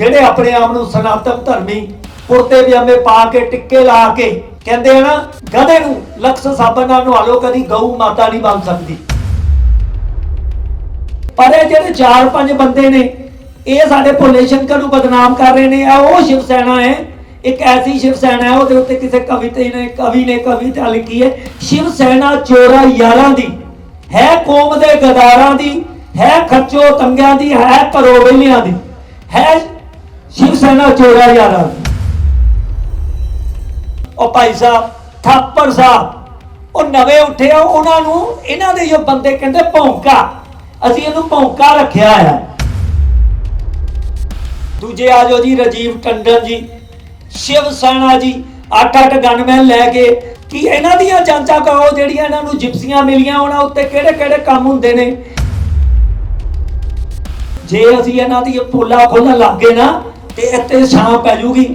ਜਿਹੜੇ ਆਪਣੇ ਆਪ ਨੂੰ ਸਨਾਤਨ ਧਰਮੀ ਕੁਰਤੇ ਪਜਾਮੇ ਪਾ ਕੇ, ਟਿੱਕੇ ਲਾ ਕੇ ਕਹਿੰਦੇ ਆ ਨਾ, ਗਧੇ ਨੂੰ ਲਕਸ ਸਾਬਣ ਨਾਲ ਨਵਾ ਲਓ, ਕਦੀ ਗਊ ਮਾਤਾ ਨਹੀਂ ਬਣ ਸਕਦੀ। ਪਰ ਇਹ ਜਿਹੜੇ ਚਾਰ ਪੰਜ ਬੰਦੇ ਨੇ, ਇਹ ਸਾਡੇ ਭੋਲੇ ਸ਼ੰਕਰ ਨੂੰ ਬਦਨਾਮ ਕਰ ਰਹੇ ਨੇ। ਆ ਉਹ ਸ਼ਿਵ ਸੈਨਾ ਹੈ, ਇੱਕ ਐਸੀ ਸ਼ਿਵ ਸੈਨਾ ਹੈ, ਉਹਦੇ ਉੱਤੇ ਕਿਸੇ ਕਵਿਤਾ ਨੇ, ਕਵੀ ਨੇ ਕਵਿਤਾ ਲਿਖੀ ਹੈ। ਸ਼ਿਵ ਸੈਨਾ ਚੋਰਾ ਯਾਰਾਂ ਦੀ, ਹੈ ਕੌਮ ਦੇ ਗਦਾਰਾਂ ਦੀ, ਹੈ ਖੱਚੋ ਤੰਗਿਆਂ ਦੀ, ਹੈ ਪਰੋਵੇਲੀਆਂ ਦੀ, ਹੈ ਸ਼ਿਵ ਸੈਨਾ ਚੋਰਾ ਯਾਰਾਂ। ਉਹ ਭਾਈ ਸਾਹਿਬ ਥਾਪੜ ਸਾਹਿਬ, ਉਹ ਨਵੇਂ ਉੱਠੇ ਆ, ਉਹਨਾਂ ਨੂੰ ਇਹਨਾਂ ਦੇ ਜੋ ਬੰਦੇ ਕਹਿੰਦੇ ਭੌਂਕਾ, ਅਸੀਂ ਇਹਨੂੰ ਭੌਂਕਾ ਰੱਖਿਆ ਆ। ਦੂਜੇ ਆ ਜਾਓ ਜੀ, ਰਾਜੀਵ ਟੰਡਨ ਜੀ, ਸ਼ਿਵ ਸੈਨਾ ਜੀ ਅੱਠ ਅੱਠ ਗਨਮੈਨ ਲੈ ਕੇ, ਕਿ ਇਹਨਾਂ ਦੀਆਂ ਜਾਂਚਾਂ ਕਰੋ ਜਿਹੜੀਆਂ ਇਹਨਾਂ ਨੂੰ ਜਿਪਸੀਆਂ ਮਿਲੀਆਂ ਉਹਨਾਂ ਉੱਤੇ ਕਿਹੜੇ ਕਿਹੜੇ ਕੰਮ ਹੁੰਦੇ ਨੇ? ਜੇ ਅਸੀਂ ਇਹਨਾਂ ਦੀ ਪੋਲਾ ਖੋਲਣ ਲੱਗੇ ਨਾ ਤੇ ਇੱਥੇ ਛਾਂ ਪੈ ਜੂਗੀ।